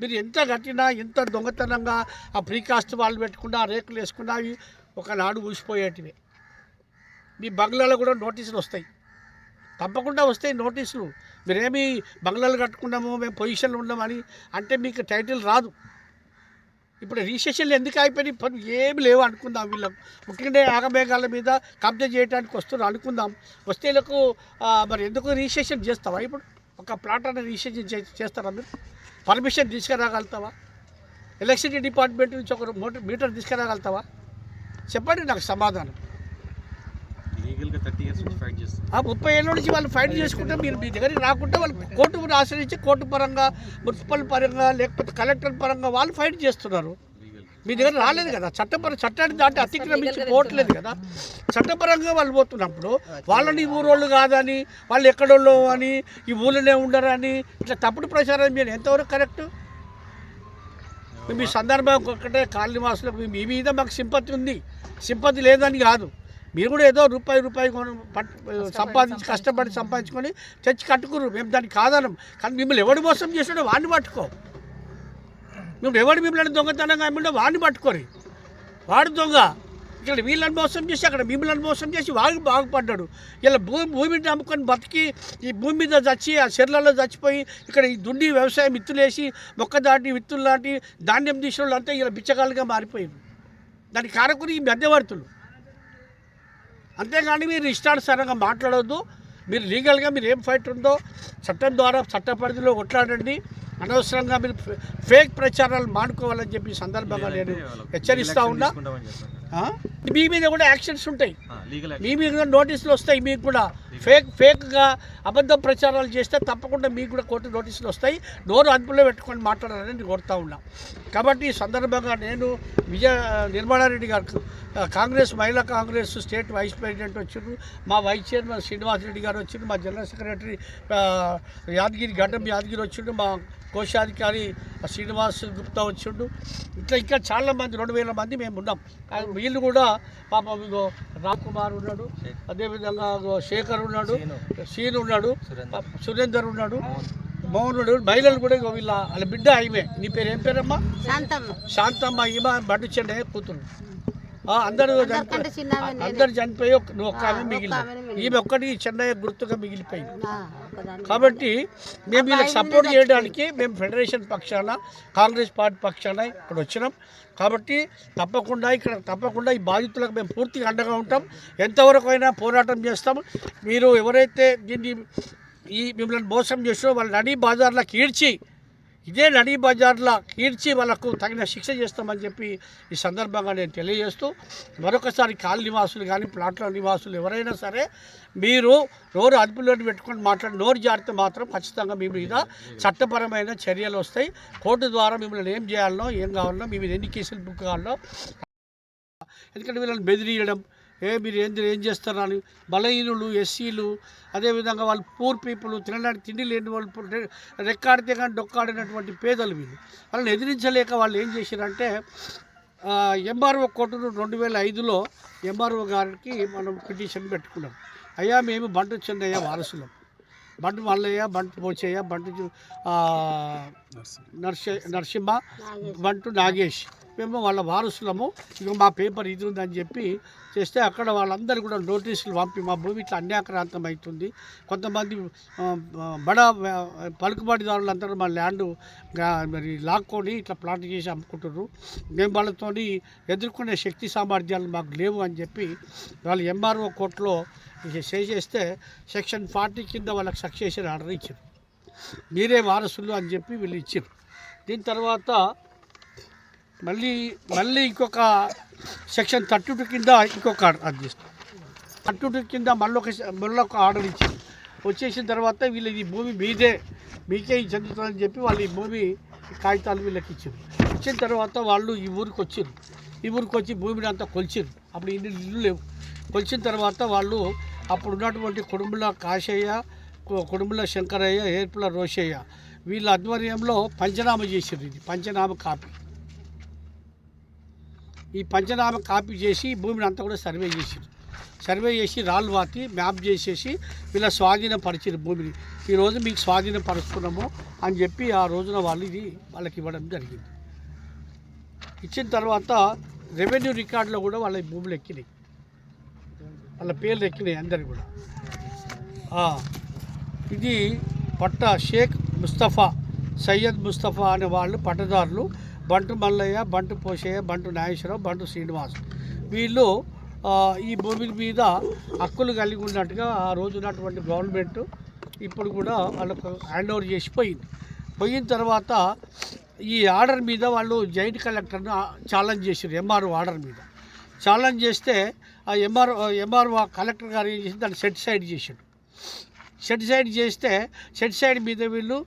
మీరు ఎంత కట్టినా ఎంత దొంగతనంగా ఆ ప్రీకాస్ట్ వాళ్ళు పెట్టుకున్నా రేకులు వేసుకున్నా అవి ఒకనాడు ఊసిపోయేటివి. మీ బంగ్లాలో కూడా నోటీసులు వస్తాయి. తప్పకుండా వస్తాయి నోటీసులు. మీరేమి బంగ్లాలు కట్టుకున్నాము మేము పొజిషన్లో ఉన్నామని అంటే మీకు టైటిల్ రాదు. ఇప్పుడు రిజిస్ట్రేషన్లు ఎందుకు అయిపోయినాయి? పని ఏమి లేవు అనుకుందాం వీళ్ళకు. ముఖ్యంగా ఆగమేఘాల మీద కబ్జా చేయడానికి వస్తున్నారు అనుకుందాం. వస్తే వీళ్ళకు మరి ఎందుకు రిజిస్ట్రేషన్ చేస్తావా ఇప్పుడు? ఒక ప్లాట్ అనేది రిజిస్ట్రేషన్ చే- చేస్తారా మీరు? పర్మిషన్ తీసుకురాగలుగుతావా? ఎలక్ట్రిసిటీ డిపార్ట్మెంట్ నుంచి ఒక మోటార్ మీటర్ తీసుకురాగలుగుతావా? చెప్పండి నాకు సమాధానం. ఆ ముప్పై ఏళ్ళ నుంచి వాళ్ళు ఫైట్ చేసుకుంటే మీరు మీ దగ్గరికి రాకుంటే వాళ్ళు కోర్టును ఆశ్రయించి కోర్టు పరంగా మున్సిపల్ పరంగా లేకపోతే కలెక్టర్ పరంగా వాళ్ళు ఫైట్ చేస్తున్నారు. మీ దగ్గర రాలేదు కదా. చట్టపర చట్టాన్ని దాటి అతిక్రమించి పోవట్లేదు కదా. చట్టపరంగా వాళ్ళు పోతున్నప్పుడు వాళ్ళని ఈ ఊరోళ్ళు కాదని వాళ్ళు ఎక్కడోళ్ళు అని ఈ ఊళ్ళోనే ఉండరని ఇట్లా తప్పుడు ప్రచారం మీరు ఎంతవరకు కరెక్ట్? మీ సందర్భం ఒక్కటే కాలనీ వాసులకు మీ- మీద మాకు సింపతి ఉంది. సింపతి లేదని కాదు. మీరు కూడా ఏదో రూపాయి రూపాయి సంపాదించి కష్టపడి సంపాదించుకొని తెచ్చి కట్టుకురు. మేము దాన్ని కాదనం. కానీ మిమ్మల్ని ఎవడు మోసం చేసాడో వాడిని పట్టుకో. మేము ఎవడు మిమ్మల్ని దొంగతనంగా అమ్మిండో వాడిని పట్టుకొని వాడు దొంగ. ఇక్కడ వీళ్ళని మోసం చేసి అక్కడ మిమ్మల్ని మోసం చేసి వాడు బాగుపడ్డాడు. ఇలా భూమి భూమిని నమ్ముకొని బతికి ఈ భూమి మీద చచ్చి ఆ చెర్లలో చచ్చిపోయి ఇక్కడ ఈ దుండి వ్యవసాయం విత్తులేసి మొక్క దాటి విత్తులు లాంటి ధాన్యం తీసిన వాళ్ళు అంతా ఇలా బిచ్చగాళ్ళుగా మారిపోయారు. దానికి కారకులు ఈ మధ్యవర్తులు. అంతేగాని మీరు ఇష్టానుసారంగా మాట్లాడొద్దు. మీరు లీగల్గా మీరు ఏం ఫైట్ ఉందో చట్టం ద్వారా చట్ట పరిధిలో కొట్లాడండి. అనవసరంగా మీరు ఫేక్ ప్రచారాలు మానుకోవాలని చెప్పి ఈ సందర్భంగా నేను హెచ్చరిస్తా ఉన్నా? మీ మీద కూడా యాక్షన్స్ ఉంటాయి. మీ మీద నోటీసులు వస్తాయి మీకు కూడా. ఫేక్ ఫేక్గా అబద్ధ ప్రచారాలు చేస్తే తప్పకుండా మీకు కూడా కోర్టు నోటీసులు వస్తాయి. నోరు అదుపులో పెట్టుకొని మాట్లాడాలని నేను కోరుతా ఉన్నా. కాబట్టి ఈ సందర్భంగా నేను విజయ నిర్మలారెడ్డి గారు కాంగ్రెస్ మహిళా కాంగ్రెస్ స్టేట్ వైస్ ప్రెసిడెంట్ వచ్చారు మా వైస్ చైర్మన్ శ్రీనివాస్ రెడ్డి గారు వచ్చారు మా జనరల్ సెక్రటరీ యాదగిరి గడ్డం యాదగిరి వచ్చిండు మా కోశాధికారి శ్రీనివాస్ గుప్తా వచ్చిండు. ఇట్లా ఇంకా చాలా మంది రెండు వేల మంది మేము ఉన్నాం. వీళ్ళు కూడా పాపం ఇగో రామ్ కుమార్ ఉన్నాడు. అదేవిధంగా శేఖర్ ఉన్నాడు. సీన్. ఉన్నాడు. సురేందర్. ఉన్నాడు. మోహన్. ఉన్నాడు మహిళలు కూడా ఇగో వీళ్ళ వాళ్ళ బిడ్డ ఆమె. నీ పేరు ఏం పేరమ్మా? శాంతమ్మ. ఈమె బండి చెన్నయ్య కూతురు. ఆ, అందరూ. అందరు చనిపోయి ఒక్క- నువ్వు ఒక్క ఆమె మిగిలిన. ఈమె ఒక్కటి చెన్నయ్య గుర్తుగా మిగిలిపోయింది. కాబట్టి మేము వీళ్ళకి సపోర్ట్ చేయడానికి మేము ఫెడరేషన్ పక్షాన కాంగ్రెస్ పార్టీ పక్షాన ఇక్కడ వచ్చినాం. కాబట్టి తప్పకుండా ఇక్కడ తప్పకుండా ఈ బాధితులకు మేము పూర్తిగా అండగా ఉంటాం. ఎంతవరకు అయినా పోరాటం చేస్తాం. మీరు ఎవరైతే దీన్ని ఈ మిమ్మల్ని మోసం చేసారో వాళ్ళ నడి బజార్లో కీడ్చి ఇదే నడీ బజార్లో కీర్చి వాళ్ళకు తగిన శిక్ష చేస్తామని చెప్పి ఈ సందర్భంగా నేను తెలియజేస్తూ మరొకసారి కాల్ నివాసులు కానీ ప్లాట్ల నివాసులు ఎవరైనా సరే మీరు నోరు అదుపులో పెట్టుకొని మాట్లాడి నోరు జారితే మాత్రం ఖచ్చితంగా మీ మీద చట్టపరమైన చర్యలు వస్తాయి. కోర్టు ద్వారా మిమ్మల్ని ఏం చేయాలనో ఏం కావాలనో మీ మీద ఎన్ని కేసులు బుక్ కావాలనో ఎందుకంటే వీళ్ళని బెదిరియడం ఏ మీరు ఏం ఏం చేస్తారని బలహీనులు ఎస్సీలు అదేవిధంగా వాళ్ళు పూర్ పీపుల్ తినడానికి తిండి లేని వాళ్ళు రెక్కాడితే కానీ డొక్కాడినటువంటి పేదలు వీళ్ళు. వాళ్ళని ఎదిరించలేక వాళ్ళు ఏం చేశారంటే ఎంఆర్ఓ కోర్టును రెండు వేల ఐదులో ఎంఆర్ఓ గారికి మనం పిటిషన్ పెట్టుకున్నాం. అయ్యా మేము బంటు చెన్నయ్య వారసులం. బంటు మల్లయ్య బంటు పోచయ్య బంటు నర్సి నర్స నరసింహ బంటు నాగేష్. మేము వాళ్ళ వారసులము. ఇక మా పేపర్ ఇది ఉందని చెప్పి చేస్తే అక్కడ వాళ్ళందరూ కూడా నోటీసులు పంపి మా భూమి ఇట్లా అన్యాక్రాంతం అవుతుంది. కొంతమంది బడ పలుకుబడిదారులందరూ మా ల్యాండ్ మరి లాక్కొని ఇట్లా ప్లాట్ చేసి అమ్ముకుంటున్నారు మేము వాళ్ళతో ఎదుర్కొనే శక్తి సామర్థ్యాలు మాకు లేవు అని చెప్పి వాళ్ళు ఎంఆర్ఓ కోర్టులో చేసేస్తే సెక్షన్ ఫార్టీ కింద వాళ్ళకి సక్సెషన్ ఆర్డర్ ఇచ్చారు. మీరే వారసులు అని చెప్పి వీళ్ళు ఇచ్చారు. దీని తర్వాత మళ్ళీ మళ్ళీ ఇంకొక సెక్షన్ థర్టీ టూ కింద ఇంకొక ఆర్డర్ అది చేస్తాం. థర్టీ టూ కింద మళ్ళీ ఒక మళ్ళీ ఒక ఆర్డర్ ఇచ్చింది. వచ్చేసిన తర్వాత వీళ్ళు ఈ భూమి మీదే మీకే ఇది చెందుతుందని చెప్పి వాళ్ళు ఈ భూమి కాగితాలు వీళ్ళకి ఇచ్చారు ఇచ్చిన తర్వాత వాళ్ళు ఈ ఊరికి వచ్చారు ఈ ఊరికి వచ్చి భూమిని అంతా కొలిచారు అప్పుడు ఇన్ని ఇల్లు లేవు. కొలిచిన తర్వాత వాళ్ళు అప్పుడు ఉన్నటువంటి కుటుంబల కాశయ్య కు- కుటుంబల శంకరయ్య ఏర్పుల రోషయ్య వీళ్ళ ఆధ్వర్యంలో పంచనామా చేసారు ఇది. పంచనామా కాపీ. ఈ పంచనామ కాపీ చేసి భూమిని అంతా కూడా సర్వే చేసారు సర్వే చేసి రాళ్ళు వాతి మ్యాప్ చేసేసి వీళ్ళ స్వాధీనపరిచిన భూమిని. ఈరోజు మీకు స్వాధీనపరుస్తున్నాము అని చెప్పి ఆ రోజున వాళ్ళు ఇది వాళ్ళకి ఇవ్వడం జరిగింది. ఇచ్చిన తర్వాత రెవెన్యూ రికార్డులో కూడా వాళ్ళ ఈ భూములు ఎక్కినాయి. వాళ్ళ పేర్లు ఎక్కినాయి అందరు కూడా. ఇది పట్ట షేక్ ముస్తఫా సయ్యద్ ముస్తఫా అనే వాళ్ళు పట్టదారులు బంటు మల్లయ్య బంటు పోషయ్య బంటు నాగేశ్వరరావు బంటు శ్రీనివాస్. వీళ్ళు ఈ భూమి మీద హక్కులు కలిగి ఉన్నట్టుగా ఆ రోజు ఉన్నటువంటి గవర్నమెంట్ ఇప్పుడు కూడా వాళ్ళకు హ్యాండ్ ఓవర్ చేసి పోయింది. పోయిన తర్వాత ఈ ఆర్డర్ మీద వాళ్ళు జాయింట్ కలెక్టర్ను ఛాలెంజ్ చేశారు ఎంఆర్ఓ ఆర్డర్ మీద. ఛాలెంజ్ చేస్తే ఆ ఎంఆర్ ఎంఆర్ఓ కలెక్టర్ గారు ఏం చేసి దాన్ని సెట్ సైడ్ చేశాడు సెట్ సైడ్ చేస్తే సెట్ సైడ్ మీద వీళ్ళు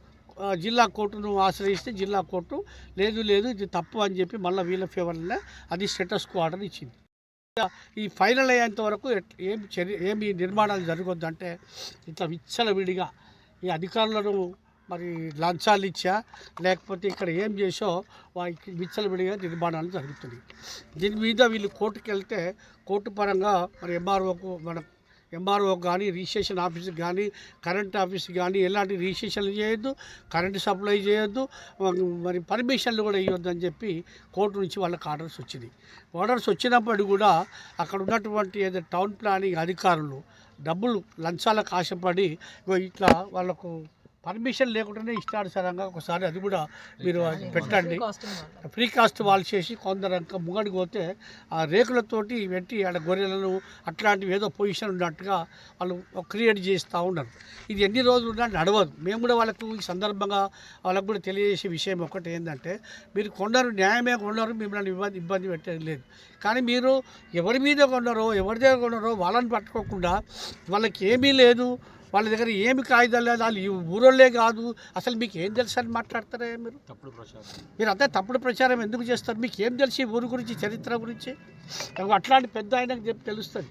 జిల్లా కోర్టును ఆశ్రయిస్తే జిల్లా కోర్టు లేదు లేదు ఇది తప్పు అని చెప్పి మళ్ళీ వీళ్ళ ఫేవర్లో అది స్టేటస్ ఆర్డర్ ఇచ్చింది. ఈ ఫైనల్ అయ్యేంత వరకు ఏం చర్య ఏమి నిర్మాణాలు జరగొద్దంటే ఇట్లా విచ్చలవిడిగా ఈ అధికారులను మరి లంచాలు ఇచ్చా లేకపోతే ఇక్కడ ఏం చేసో వారికి విచ్చలవిడిగా నిర్మాణాలు జరుగుతున్నాయి. దీని మీద వీళ్ళు కోర్టుకు వెళ్తే కోర్టు పరంగా మరి ఎంఆర్ఓకు మన ఎంఆర్ఓ కానీ రిజిస్ట్రేషన్ ఆఫీస్కి కానీ కరెంట్ ఆఫీస్కి కానీ ఎలాంటి రిజిస్ట్రేషన్లు చేయొద్దు కరెంటు సప్లై చేయొద్దు మరి పర్మిషన్లు కూడా ఇవ్వద్దు అని చెప్పి కోర్టు నుంచి వాళ్ళకి ఆర్డర్స్ వచ్చింది ఆర్డర్స్ వచ్చినప్పుడు కూడా అక్కడ ఉన్నటువంటి ఏదో టౌన్ ప్లానింగ్ అధికారులు డబ్బులు లంచాలకు ఆశపడి ఇట్లా వాళ్ళకు పర్మిషన్ లేకుండానే ఇష్టానుసారంగా ఒకసారి అది కూడా మీరు పెట్టండి. ఫ్రీ కాస్ట్ వాళ్ళు చేసి కొందరంక ముంగడికి పోతే ఆ రేకులతోటి పెట్టి ఆడ గొర్రెలను అట్లాంటివి ఏదో పొజిషన్ ఉన్నట్టుగా వాళ్ళు క్రియేట్ చేస్తూ ఉన్నారు. ఇది ఎన్ని రోజులు ఉన్నా నడవదు. మేము కూడా వాళ్ళకు ఈ సందర్భంగా వాళ్ళకు కూడా తెలియజేసే విషయం ఒకటి ఏంటంటే మీరు కొన్నారు న్యాయమే కొన్నారు మిమ్మల్ని ఇబ్బంది ఇబ్బంది పెట్టేది లేదు. కానీ మీరు ఎవరి మీద కొన్నారో ఎవరి దగ్గర కొన్నారో వాళ్ళని పట్టుకోకుండా వాళ్ళకి ఏమీ లేదు. వాళ్ళ దగ్గర ఏమి కాగితాలు లేదు వాళ్ళు ఈ ఊరోళ్ళే కాదు. అసలు మీకు ఏం తెలుసు అని మాట్లాడతారా మీరు? తప్పుడు ప్రచారం. మీరు అంతా తప్పుడు ప్రచారం ఎందుకు చేస్తారు? మీకు ఏం తెలిసి ఈ ఊరు గురించి చరిత్ర గురించి? అట్లాంటి పెద్ద ఆయనకు చెప్పి తెలుస్తుంది.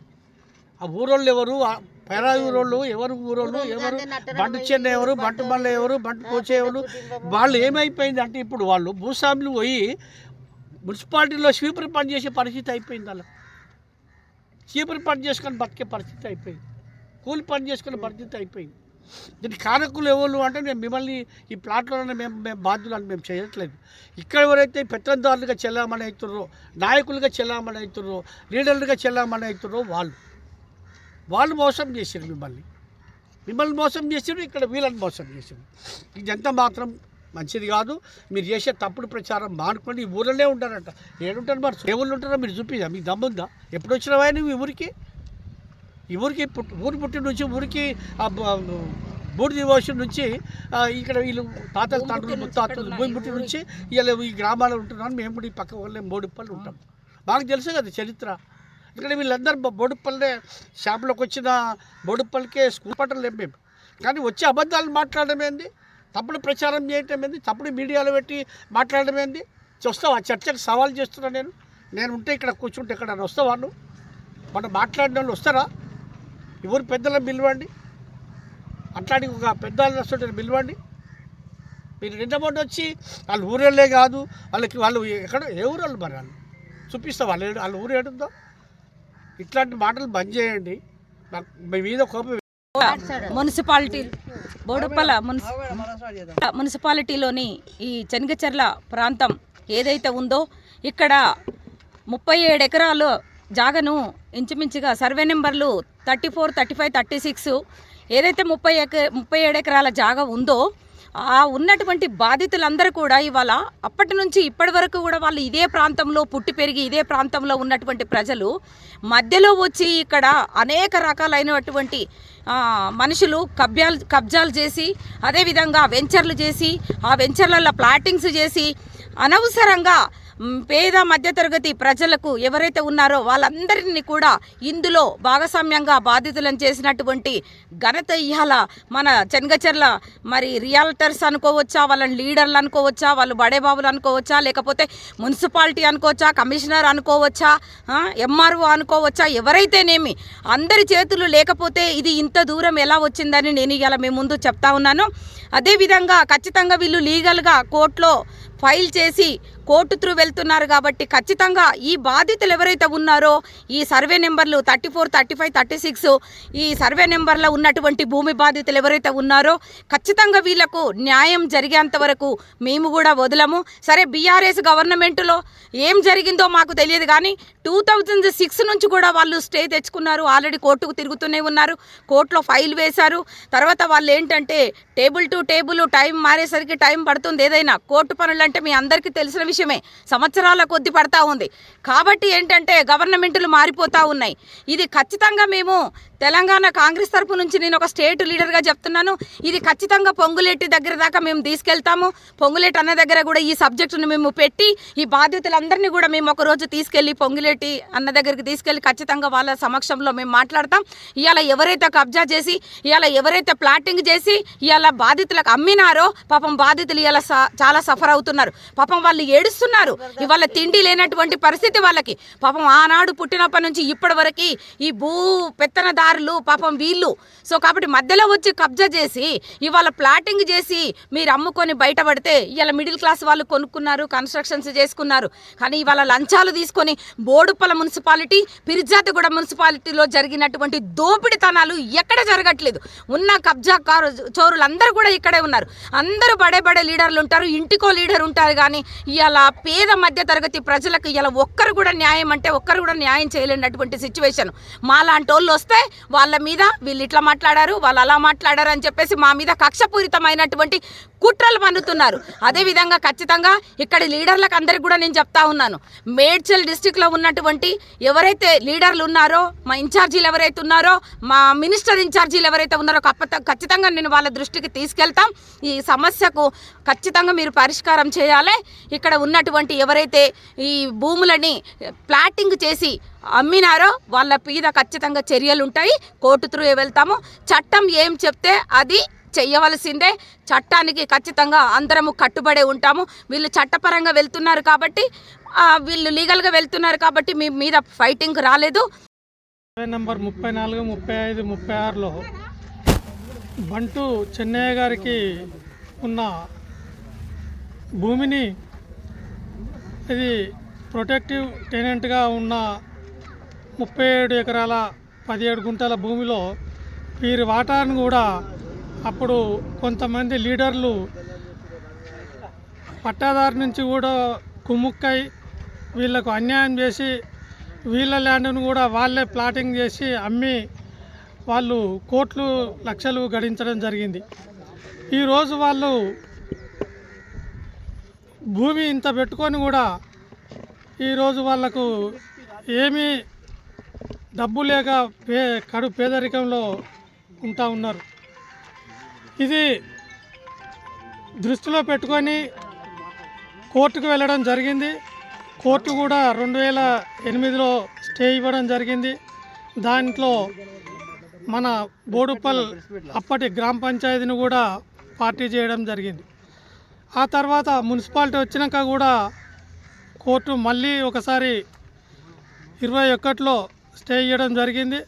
ఆ ఊరోళ్ళు ఎవరు? ఆ పెరా ఊరోళ్ళు ఎవరు? ఊరోళ్ళు ఎవరు? బంటు చెన్న ఎవరు? బంటు మల్ల ఎవరు? బంటు పోచే ఎవరు? వాళ్ళు ఏమైపోయింది అంటే ఇప్పుడు వాళ్ళు భూస్వాములు పోయి మున్సిపాలిటీలో స్వీపర్ పని చేసే పరిస్థితి అయిపోయింది అలా స్వీపర్ పని చేసుకొని బతికే పరిస్థితి అయిపోయింది. కూలి పని చేసుకునే పరిస్థితి అయిపోయింది. దీనికి కారకులు ఎవరు అంటే మేము మిమ్మల్ని ఈ ప్లాట్లోనే మేము మేము బాధ్యులని మేము చేయట్లేదు. ఇక్కడ ఎవరైతే పెత్తందారులుగా చెల్లామని అవుతున్నారో నాయకులుగా చెల్లామని అవుతున్నారో లీడర్లుగా చెల్లామని అవుతున్నారో వాళ్ళు. వాళ్ళు మోసం చేశారు మిమ్మల్ని. మిమ్మల్ని మోసం చేశారు ఇక్కడ వీళ్ళని మోసం చేశారు ఇదంతా మాత్రం మంచిది కాదు. మీరు చేసే తప్పుడు ప్రచారం మానుకొని ఈ ఊళ్ళోనే ఉంటారంట. ఏడుంటారు మరి? ఏ ఊళ్ళో ఉంటారో మీరు చూపిదా మీకు దమ్ముందా? ఎప్పుడు వచ్చినావా నువ్వు ఈ ఊరికి? ఈ ఊరికి పుట్టి ఊరి పుట్టి నుంచి ఊరికి ఆ బూడిది ఓషన్ నుంచి ఆ, ఇక్కడ వీళ్ళు తాత తండ్రులు ముత్తాతలు భూమి పుట్టి నుంచి ఇలా ఈ గ్రామాల్లో ఉంటున్నాను మేము కూడా ఈ పక్క వాళ్ళే బోడిపల్లి ఉంటాం. మాకు తెలుసు కదా చరిత్ర. ఇక్కడ వీళ్ళందరూ బోడుపల్లే షాప్లోకి వచ్చిన బోడుపల్లికే స్కూల్ పట్టలేం మేము. కానీ వచ్చే అబద్ధాలు మాట్లాడడం ఏంది? తప్పుడు ప్రచారం చేయటం ఏంది? తప్పుడు మీడియాలో పెట్టి మాట్లాడడం ఏంది? వస్తావా చర్చకు సవాల్ చేస్తున్నా నేను. నేను ఉంటే ఇక్కడ కూర్చుంటే ఇక్కడ వస్తావా నువ్వు? మనం మాట్లాడిన వాళ్ళు వస్తారా? ఎవరు పెద్దలను పిలవండి. అట్లాంటి ఒక పెద్ద వస్తుంటే పిలవండి. మీరు నిన్నమోటి వచ్చి వాళ్ళు ఊరేళ్ళే కాదు వాళ్ళకి వాళ్ళు ఎక్కడ ఏ ఊరు వాళ్ళు మరి వాళ్ళు? చూపిస్తా వాళ్ళు వాళ్ళు వాళ్ళ ఊరు ఏడుందో? ఇట్లాంటి మాటలు బంద్ చేయండి. నాకు మీ మీద కోపం మున్సిపాలిటీ బోడుపల్ల మున్సిపాలిటీలోని ఈ చెనగచెర్ల ప్రాంతం ఏదైతే ఉందో ఇక్కడ ముప్పై ఏడు ఎకరాలు జాగను ఇంచుమించుగా సర్వే నెంబర్లు thirty four thirty five thirty six ఏదైతే ముప్పై ఎక ముప్పై ఏడు ఎకరాల జాగ ఉందో ఆ ఉన్నటువంటి బాధితులందరూ కూడా ఇవాళ అప్పటి నుంచి ఇప్పటి వరకు కూడా వాళ్ళు ఇదే ప్రాంతంలో పుట్టి పెరిగి ఇదే ప్రాంతంలో ఉన్నటువంటి ప్రజలు మధ్యలో వచ్చి ఇక్కడ అనేక రకాలైనటువంటి మనుషులు కబ్జాలు కబ్జాలు చేసి అదేవిధంగా వెంచర్లు చేసి ఆ వెంచర్లలో ప్లాటింగ్స్ చేసి అనవసరంగా పేద మధ్యతరగతి ప్రజలకు ఎవరైతే ఉన్నారో వాళ్ళందరినీ కూడా ఇందులో భాగస్వామ్యంగా బాధితులను చేసినటువంటి ఘనత ఇవాళ మన చెనగచెర్ల మరి రియాల్టర్స్ అనుకోవచ్చా వాళ్ళని లీడర్లు అనుకోవచ్చా వాళ్ళు బడేబాబులు అనుకోవచ్చా లేకపోతే మున్సిపాలిటీ అనుకోవచ్చా కమిషనర్ అనుకోవచ్చా ఎంఆర్ఓ అనుకోవచ్చా ఎవరైతేనేమి అందరి చేతులు లేకపోతే ఇది ఇంత దూరం ఎలా వచ్చిందని నేను ఇవాళ మీ ముందు చెప్తా ఉన్నాను. అదేవిధంగా ఖచ్చితంగా వీళ్ళు లీగల్గా కోర్టులో ఫైల్ చేసి కోర్టు త్రూ వెళ్తున్నారు కాబట్టి ఖచ్చితంగా ఈ బాధితులు ఎవరైతే ఉన్నారో ఈ సర్వే నెంబర్లు thirty four thirty five thirty six ఈ సర్వే నెంబర్లో ఉన్నటువంటి భూమి బాధితులు ఎవరైతే ఉన్నారో ఖచ్చితంగా వీళ్ళకు న్యాయం జరిగేంత వరకు మేము కూడా వదలము. సరే బీఆర్ఎస్ గవర్నమెంట్లో ఏం జరిగిందో మాకు తెలియదు కానీ టూ థౌజండ్ సిక్స్ నుంచి కూడా వాళ్ళు స్టే తెచ్చుకున్నారు. ఆల్రెడీ కోర్టుకు తిరుగుతూనే ఉన్నారు. కోర్టులో ఫైల్ వేశారు. తర్వాత వాళ్ళు ఏంటంటే టేబుల్ టు టేబుల్ టైం మారేసరికి టైం పడుతుంది. ఏదైనా కోర్టు పనులు అంటే మీ అందరికీ తెలిసిన విషయమే సంవత్సరాల కొద్ది పడతా ఉంది. కాబట్టి ఏంటంటే గవర్నమెంట్లు మారిపోతూ ఉన్నాయి. ఇది ఖచ్చితంగా మేము తెలంగాణ కాంగ్రెస్ తరపు నుంచి నేను ఒక స్టేట్ లీడర్గా చెప్తున్నాను. ఇది ఖచ్చితంగా పొంగులేటి దగ్గర దాకా మేము తీసుకెళ్తాము. పొంగులేటి అన్న దగ్గర కూడా ఈ సబ్జెక్టును మేము పెట్టి ఈ బాధ్యతలందరినీ కూడా మేము ఒకరోజు తీసుకెళ్ళి పొంగులేటి అన్న దగ్గరికి తీసుకెళ్ళి ఖచ్చితంగా వాళ్ళ సమక్షంలో మేము మాట్లాడతాం. ఇవాళ ఎవరైతే కబ్జా చేసి ఇవాళ ఎవరైతే ప్లాటింగ్ చేసి ఇవాళ బాధితులకు అమ్మినారో పాపం బాధితులు ఇవాళ చాలా సఫర్ అవుతున్నారు. పాపం వాళ్ళు ఏడుస్తున్నారు. ఇవాళ తిండి లేనటువంటి పరిస్థితి వాళ్ళకి. పాపం ఆనాడు పుట్టినప్పటి నుంచి ఇప్పటి వరకు ఈ భూ పెత్తనదారులు పాపం వీళ్ళు. సో కాబట్టి మధ్యలో వచ్చి కబ్జా చేసి ఇవాళ ప్లాటింగ్ చేసి మీరు అమ్ముకొని బయటపడితే ఇవాళ మిడిల్ క్లాస్ వాళ్ళు కొనుక్కున్నారు కన్స్ట్రక్షన్స్ చేసుకున్నారు. కానీ ఇవాళ లంచాలు తీసుకొని బోడుప్పల మున్సిపాలిటీ పిరిజాతిగూడ మున్సిపాలిటీలో జరిగినటువంటి దోపిడితనాలు ఎక్కడ జరగట్లేదు. ఉన్న కబ్జా కారు చోరులు అందరూ కూడా ఇక్కడే ఉన్నారు. అందరూ బడే బడే లీడర్లు ఉంటారు ఇంటికో లీడర్ ఉంటారు కానీ ఇవాళ పేద మధ్య తరగతి ప్రజలకు ఇలా ఒక్కరు కూడా న్యాయం అంటే ఒక్కరు కూడా న్యాయం చేయలేనటువంటి సిచ్యువేషన్ మాలాంటి వాళ్ళు వస్తే వాళ్ళ మీద వీళ్ళు ఇట్లా మాట్లాడారు వాళ్ళు అలా మాట్లాడారు అని చెప్పేసి మా మీద కక్షపూరితమైనటువంటి కుట్రలు పన్నుతున్నారు అదేవిధంగా ఖచ్చితంగా ఇక్కడ లీడర్లకు అందరికి కూడా నేను చెప్తా ఉన్నాను. మేడ్చల్ డిస్టిక్లో ఉన్నటువంటి ఎవరైతే లీడర్లు ఉన్నారో మా ఇన్ఛార్జీలు ఎవరైతే ఉన్నారో మా మినిస్టర్ ఇన్ఛార్జీలు ఎవరైతే ఉన్నారో ఖచ్చితంగా నేను వాళ్ళ దృష్టికి తీసుకెళ్తాం. ఈ సమస్యకు ఖచ్చితంగా మీరు పరిష్కారం చేయాలి. ఇక్కడ ఉన్నటువంటి ఎవరైతే ఈ భూములని ప్లాటింగ్ చేసి అమ్మినారో వాళ్ళ మీద ఖచ్చితంగా చర్యలు ఉంటాయి. కోర్టు త్రూ వెళ్తాము. చట్టం ఏం చెప్తే అది చెయ్యవలసిందే. చట్టానికి ఖచ్చితంగా అందరము కట్టుబడే ఉంటాము. వీళ్ళు చట్టపరంగా వెళ్తున్నారు కాబట్టి వీళ్ళు లీగల్గా వెళ్తున్నారు కాబట్టి మీ మీద ఫైటింగ్ రాలేదు. నంబర్ నెంబర్ ముప్పై నాలుగు ముప్పై ఐదు ముప్పై ఆరులో బంటు చెన్నయ్య గారికి ఉన్న భూమిని ఇది ప్రొటెక్టివ్ టెనెంట్గా ఉన్న ముప్పై ఏడు ఎకరాల పదిహేడు గుంటల భూమిలో వీరి వాటాను కూడా అప్పుడు కొంతమంది లీడర్లు పట్టాదారు నుంచి కూడా కుమ్ముక్కై వీళ్ళకు అన్యాయం చేసి వీళ్ళ ల్యాండ్ను కూడా వాళ్ళే ప్లాటింగ్ చేసి అమ్మి వాళ్ళు కోట్లు లక్షలు గడించడం జరిగింది. ఈరోజు వాళ్ళు భూమి ఇంత పెట్టుకొని కూడా ఈరోజు వాళ్ళకు ఏమీ డబ్బు లేక పే కడు పేదరికంలో ఉంటా ఉన్నారు. ఇది దృష్టిలో పెట్టుకొని కోర్టుకు వెళ్ళడం జరిగింది. కోర్టు కూడా రెండు వేల ఎనిమిదిలో స్టే ఇవ్వడం జరిగింది. దాంట్లో మన బోడుపల్ అప్పటి గ్రామ పంచాయతీని కూడా పార్టీ చేయడం జరిగింది. ఆ తర్వాత మున్సిపాలిటీ వచ్చినాక కూడా కోర్టు మళ్ళీ ఒకసారి ఇరవై ఒకటిలో స్టే చేయడం జరిగింది.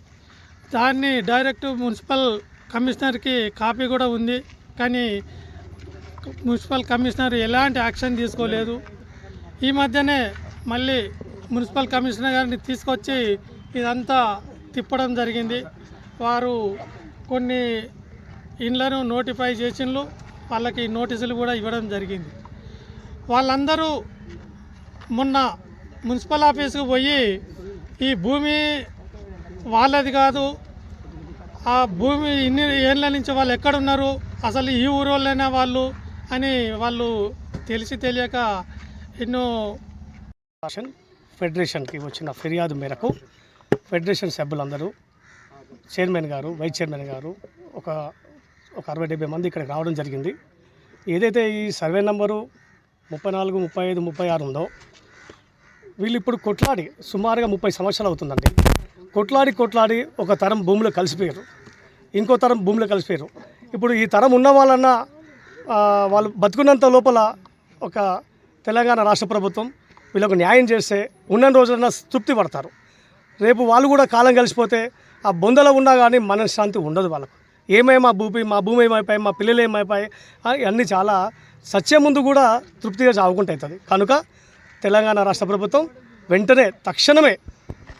దాన్ని డైరెక్ట్ మున్సిపల్ కమిషనర్కి కాపీ కూడా ఉంది. కానీ మున్సిపల్ కమిషనర్ ఎలాంటి యాక్షన్ తీసుకోలేదు. ఈ మధ్యనే మళ్ళీ మున్సిపల్ కమిషనర్ గారిని తీసుకొచ్చి ఇదంతా తిప్పడం జరిగింది. వారు కొన్ని ఇండ్లను నోటిఫై చేసిండ్రు వాళ్ళకి నోటీసులు కూడా ఇవ్వడం జరిగింది. వాళ్ళందరూ మొన్న మున్సిపల్ ఆఫీస్కి పోయి ఈ భూమి వాళ్ళది కాదు ఆ భూమి ఇన్ని ఏళ్ళ నుంచి వాళ్ళు ఎక్కడున్నారు అసలు ఈ ఊరోళ్ళైనా వాళ్ళు అని వాళ్ళు తెలిసి తెలియక ఎన్నో ఫెడరేషన్కి వచ్చిన ఫిర్యాదు మేరకు ఫెడరేషన్ సభ్యులందరూ చైర్మన్ గారు వైస్ చైర్మన్ గారు ఒక ఒక అరవై డెబ్బై మంది ఇక్కడికి రావడం జరిగింది. ఏదైతే ఈ సర్వే నెంబరు ముప్పై నాలుగు ముప్పై ఐదు ముప్పై ఆరు ఉందో వీళ్ళు ఇప్పుడు కొట్లాడి సుమారుగా ముప్పై సంవత్సరాలు అవుతుందండి. కొట్లాడి కొట్లాడి ఒక తరం భూమిలో కలిసిపోయారు. ఇంకో తరం భూమిలో కలిసిపోయారు. ఇప్పుడు ఈ తరం ఉన్న వాళ్ళన్నా వాళ్ళు బతుకున్నంత లోపల ఒక తెలంగాణ రాష్ట్ర ప్రభుత్వం వీళ్ళకు న్యాయం చేస్తే ఉన్న రోజులన్నా తృప్తి పడతారు. రేపు వాళ్ళు కూడా కాలం కలిసిపోతే ఆ బొందలో ఉన్నా కానీ మనశ్శాంతి ఉండదు వాళ్ళకు. ఏమై మా భూమి మా భూమి ఏమైపోయి మా పిల్లలు ఏమైపోయి ఆ, ఇవన్నీ చాలా సత్యం ముందు కూడా తృప్తిగా చావుకుంటూ అవుతుంది. కనుక తెలంగాణ రాష్ట్ర ప్రభుత్వం వెంటనే తక్షణమే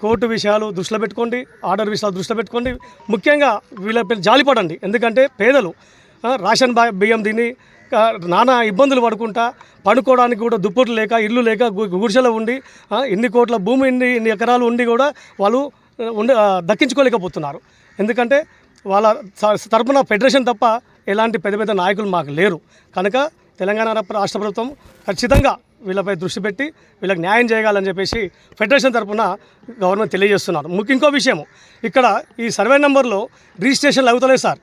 కోర్టు విషయాలు దృష్టిలో పెట్టుకోండి ఆర్డర్ విషయాలు దృష్టిలో పెట్టుకోండి. ముఖ్యంగా వీళ్ళపై జాలిపడండి. ఎందుకంటే పేదలు రేషన్ బా- బియ్యం తిని నానా ఇబ్బందులు పడుకుంటా పడుకోవడానికి కూడా దుప్పట్లు లేక ఇల్లు లేక గుడిసెలో ఉండి ఎన్ని ఇన్ని కోట్ల భూమి ఇన్ని ఇన్ని ఎకరాలు ఉండి కూడా వాళ్ళు ఉండి దక్కించుకోలేకపోతున్నారు. ఎందుకంటే వాళ్ళ తరఫున తరపున ఫెడరేషన్ తప్ప ఎలాంటి పెద్ద పెద్ద నాయకులు మాకు లేరు. కనుక తెలంగాణ రాష్ట్ర ప్రభుత్వం ఖచ్చితంగా వీళ్ళపై దృష్టి పెట్టి వీళ్ళకి న్యాయం చేయగాలని చెప్పేసి ఫెడరేషన్ తరఫున గవర్నమెంట్ తెలియజేస్తున్నారు. ముఖ్య ఇంకో విషయం ఇక్కడ ఈ సర్వే నెంబర్లో రిజిస్ట్రేషన్లు అవుతలేదు సార్.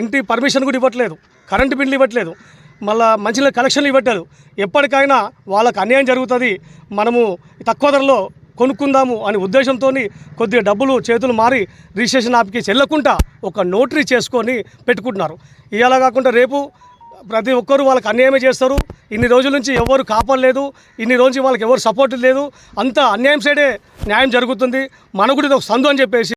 ఇంటి పర్మిషన్ కూడా ఇవ్వట్లేదు కరెంటు బిల్లు ఇవ్వట్లేదు మళ్ళీ మంచి కలెక్షన్లు ఇవ్వట్లేదు. ఎప్పటికైనా వాళ్ళకి అన్యాయం జరుగుతుంది. మనము తక్కువ ధరలో కొనుక్కుందాము అనే ఉద్దేశంతో కొద్దిగా డబ్బులు చేతులు మారి రిజిస్ట్రేషన్ యాప్కి చెల్లకుండా ఒక నోటరీ చేసుకొని పెట్టుకుంటున్నారు. ఇలా కాకుండా రేపు ప్రతి ఒక్కరు వాళ్ళకి అన్యాయమే చేస్తారు. ఇన్ని రోజుల నుంచి ఎవరు కాపాడలేదు. ఇన్ని రోజులు వాళ్ళకి ఎవరు సపోర్ట్ లేదు. అంతా అన్యాయం సైడే న్యాయం జరుగుతుంది. మనకు కూడా ఇది ఒక సందు అని చెప్పేసి